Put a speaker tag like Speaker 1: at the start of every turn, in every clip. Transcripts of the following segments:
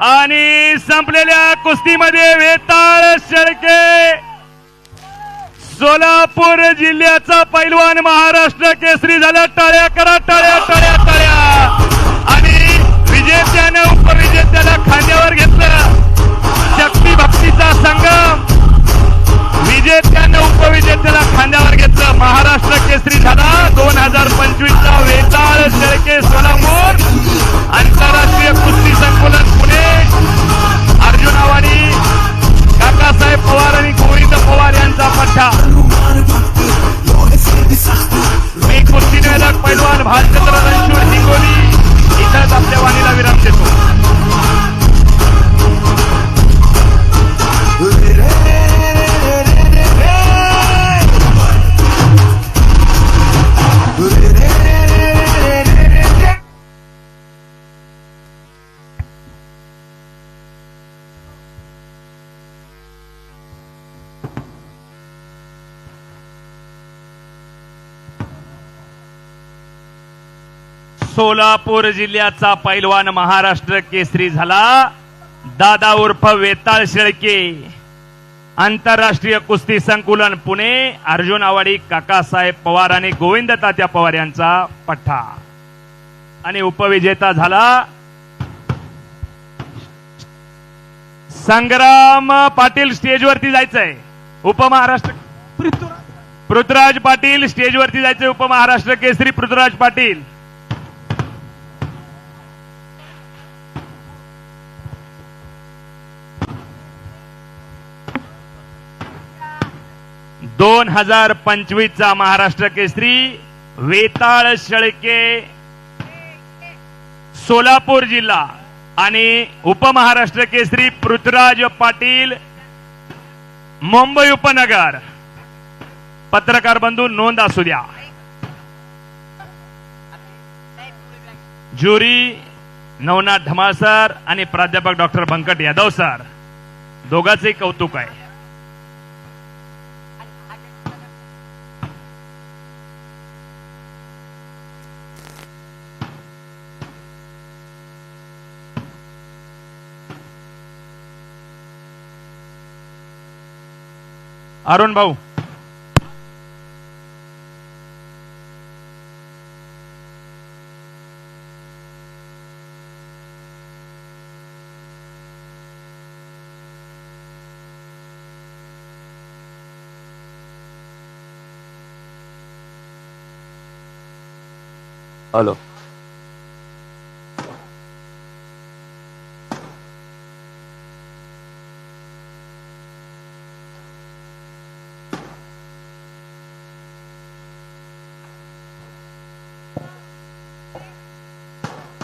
Speaker 1: आणि संपलेल्या कुस्तीमध्ये वेताळ शेळके. सोलापूर जिल्ह्याचा पैलवान महाराष्ट्र केसरी झाला टाळ्या करा टाळ्या टाळ्या टाळ्या. आणि विजेत्यानं उपविजेत्याला खांद्यावर घेतलं. शक्ती भक्तीचा संगम. विजेत्यानं उपविजेत्याला खांद्यावर घेतलं. महाराष्ट्र केसरी झाला दोन हजार पंचवीसचा वेताळ शेळके सोलापूर. आंतरराष्ट्रीय निवेदक सोलापूर जिल्ह्याचा पैलवान महाराष्ट्र केसरी झाला. दादा उर्फ वेताळ शेळके. आंतरराष्ट्रीय कुस्ती संकुलन पुणे. अर्जुन आवाडी काकासाहेब पवार आणि गोविंद तात्या पवार यांचा पठ्ठा. आणि उपविजेता झाला. संग्राम पाटील स्टेजवरती जायचंय. उपमहाराष्ट्र पृथ्वीराज पाटील स्टेजवरती जायचंय. उपमहाराष्ट्र केसरी पृथ्वीराज पाटील. दोन हजार पंचवीसचा महाराष्ट्र केसरी वेताळ शेळके सोलापूर जिल्हा आणि उपमहाराष्ट्र केसरी पृथ्वीराज पाटील मुंबई उपनगर. पत्रकार बंधू नोंद असू द्या. ज्युरी नवनाथ धमाळ सर आणि प्राध्यापक डॉक्टर बंकट यादव सर. दोघांचे कौतुक आहे. अरुण भाऊ.
Speaker 2: हॅलो.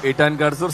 Speaker 2: इटानकर सर